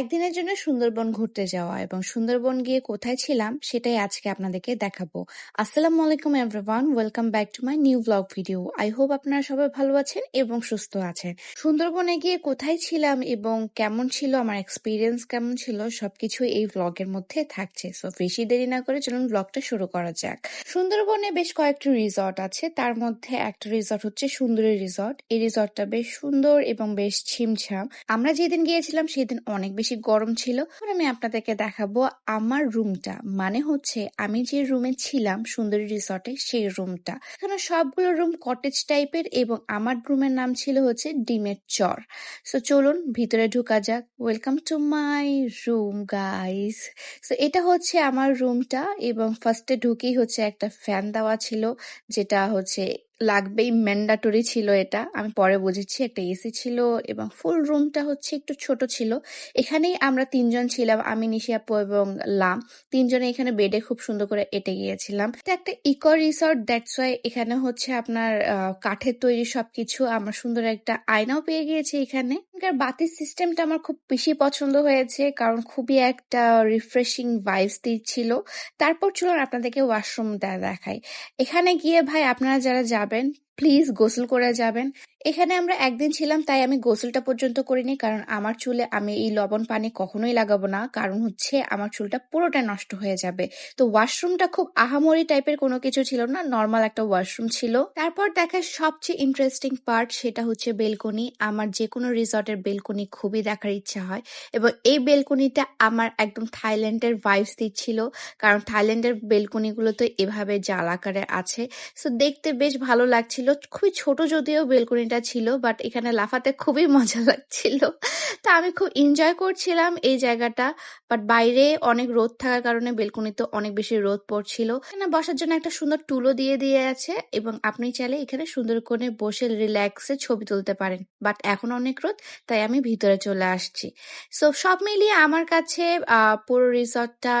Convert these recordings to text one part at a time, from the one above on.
একদিনের জন্য সুন্দরবন ঘুরতে যাওয়া এবং সুন্দরবন গিয়ে কোথায় ছিলাম সেটাই আজকে আপনাদেরকে দেখাবো। আসসালামু আলাইকুম everyone welcome back to my new vlog video I hope আপনারা সবাই ভালো আছেন এবং সুস্থ আছেন। সুন্দরবনে গিয়ে কোথায় ছিলাম এবং কেমন ছিল, আমার এক্সপিরিয়েন্স কেমন ছিল, সবকিছু এই ব্লগের মধ্যে থাকছে। সো বেশি দেরি না করে চলুন ব্লগটা শুরু করা যাক। সুন্দরবনে বেশ কয়েকটি রিসর্ট আছে। তার মধ্যে একটা রিসর্ট হচ্ছে সুন্দরী রিসর্ট এই রিসর্টটা বেশ সুন্দর এবং বেশ ছিমছাম আমরা যেদিন গিয়েছিলাম, সেদিন অনেক বেশি গরম ছিল। এখন আমি আপনাদেরকে দেখাবো আমার রুমটা। মানে হচ্ছে আমি যে রুমে ছিলাম, সুন্দরী রিসর্টে, সেই রুমটা। এখানে সবগুলো রুম কটেজ টাইপের এবং আমার রুমের নাম ছিল হচ্ছে ডিমের চর। সো চলুন ভিতরে ঢুকা যাক। Welcome to my room guys so এটা হচ্ছে আমার রুমটা এবং ফার্স্টে ঢুকেই হচ্ছে একটা ফ্যান দেওয়া ছিল, যেটা হচ্ছে লাগবেই ম্যান্ডাটরি ছিল এটা। আমি পরে বুঝেছি, একটা এসি ছিল এবং ফুল রুমটা হচ্ছে একটু ছোট ছিল। এখানেই আমরা তিনজন ছিলাম, আমি নিশিয়াপু এবং লাম। তিনজনে এখানে বেডে খুব সুন্দর করে এটে গিয়েছিলাম। এটা একটা ইকো রিসর্ট দ্যাটস ওয়াই এখানে হচ্ছে আপনার কাঠের তৈরি সবকিছু। আমরা সুন্দর একটা আয়নাও পেয়ে গিয়েছি এখানে। এখানকার বাতির সিস্টেমটা আমার খুব বেশি পছন্দ হয়েছে, কারণ খুবই একটা রিফ্রেশিং ভাইবস ছিল। তারপর চলুন আপনাদেরকে ওয়াশরুম দেখাই। এখানে গিয়ে ভাই আপনারা যারা যাবেন প্লিজ গোসল করে যাবেন। এখানে আমরা একদিন ছিলাম, তাই আমি গোসলটা পর্যন্ত করিনি, কারণ আমার চুলে আমি এই লবণ পানি কখনোই লাগাবো না, কারণ হচ্ছে আমার চুলটা পুরোটা নষ্ট হয়ে যাবে। তো ওয়াশরুমটা খুব আহামরি টাইপের কোনো কিছু ছিল না, নর্মাল একটা ওয়াশরুম ছিল। তারপর দেখার সবচেয়ে ইন্টারেস্টিং পার্ট সেটা হচ্ছে বেলকনি। আমার যে কোনো রিসর্টের বেলকনি খুবই দেখার ইচ্ছা হয়, এবং এই বেলকনিটা আমার একদম থাইল্যান্ডের ভাইবস দিচ্ছিল, কারণ থাইল্যান্ডের বেলকনিগুলো তো এভাবে জাল আকারে আছে। সো দেখতে বেশ ভালো লাগছিল। খুবই ছোট যদিও বেলকনিটা ছিল বাট এখানে লাফাতে খুবই মজা লাগছিল। তা আমি খুব এনজয় করছিলাম এই জায়গাটা বাট বাইরে অনেক রোদ থাকার কারণে বেলকনিতে অনেক বেশি রোদ পড়ছিল। এখানে বসার জন্য একটা সুন্দর টুলও দিয়ে দিয়ে আছে, এবং আপনি চাইলে এখানে সুন্দর করে বসে রিল্যাক্সে ছবি তুলতে পারেন বাট এখন অনেক রোদ, তাই আমি ভিতরে চলে আসছি। সো সব মিলিয়ে আমার কাছে পুরো রিসর্টটা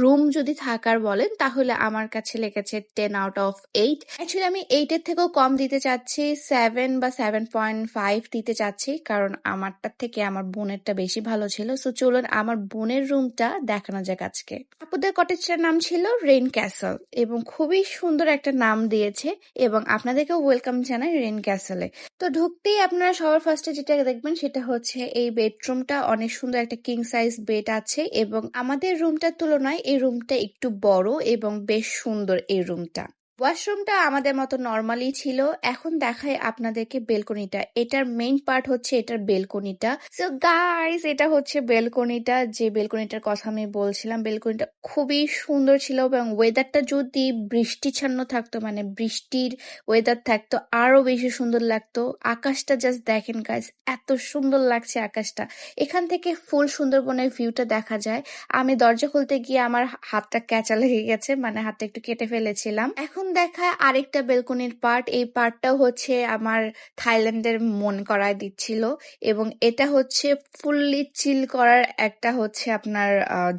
রুম যদি থাকার বলেন, তাহলে আমার কাছে লেগেছে ten out of eight actually আমি এইটের থেকেও কম দিতে চাচ্ছি সেভেন বা সেভেন পয়েন্ট ফাইভ দিতে চাচ্ছি, কারণ আমারটার থেকে আমার বোনেরটা বেশি ভালো ছিল। সো চলুন আমার বোনের রুমটা দেখানো যাক আজকে। আপুদের কটেজটার নাম ছিল রেন ক্যাসেল এবং খুবই সুন্দর একটা নাম দিয়েছে এবং আপনাদেরকেও ওয়েলকাম জানাই রেন ক্যাসেলে তো ঢুকতেই আপনারা সবার ফার্স্টে যেটা দেখবেন সেটা হচ্ছে এই বেডরুমটা অনেক সুন্দর একটা কিং সাইজ বেড আছে এবং আমাদের রুমটার তুলনায় এই রুমটা একটু বড় এবং বেশ সুন্দর এই রুমটা ওয়াশরুমটা আমাদের মতো নর্মালি ছিল। এখন দেখায় আপনাদেরকে বেলকনিটা। এটার মেইন পার্ট হচ্ছে এটার বেলকনিটা। সো গাইস এটা হচ্ছে বেলকনিটা। যে বেলকনিটার কথা আমি বলছিলাম, বেলকনিটা খুবই সুন্দর ছিল এবং ওয়েদারটা যদি বৃষ্টিচ্ছন্ন থাকতো মানে বৃষ্টির ওয়েদার থাকতো আরও বেশি সুন্দর লাগতো। আকাশটা জাস্ট দেখেন গাইস এত সুন্দর লাগছে আকাশটা। এখান থেকে ফুল সুন্দরবনের ভিউটা দেখা যায়। আমি দরজা খুলতে গিয়ে আমার হাতটা ক্যাচা লেগে গেছে মানে হাতটা একটু কেটে ফেলেছিলাম। এখন দেখায় আরেকটা বেলকনির পার্ট। এই পার্টটাও হচ্ছে আমার থাইল্যান্ডের মন করায় দিচ্ছিল এবং এটা হচ্ছে ফুললি চিল করার একটা হচ্ছে আপনার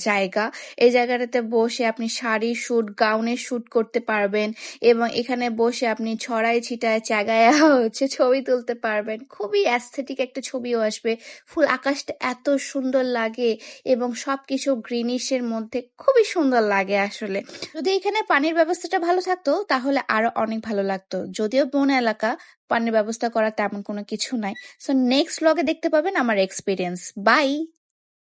জায়গা। এই জায়গাটাতে বসে আপনি শাড়ি শুট গাউনের শুট করতে পারবেন এবং এখানে বসে আপনি ছড়াই ছিটায় চাগায় হচ্ছে ছবি তুলতে পারবেন। খুবই অ্যাস্থেটিক একটা ছবিও আসবে। ফুল আকাশটা এত সুন্দর লাগে এবং সবকিছু গ্রিনিশের মধ্যে খুবই সুন্দর লাগে আসলে। যদি এখানে পানির ব্যবস্থাটা ভালো থাকতো তাহলে আরও অনেক ভালো লাগতো। যদিও বন এলাকা, পানির ব্যবস্থা করা তেমন কোনো কিছু নাই। সো নেক্সট ব্লগে দেখতে পাবেন আমার এক্সপিরিয়েন্স বাই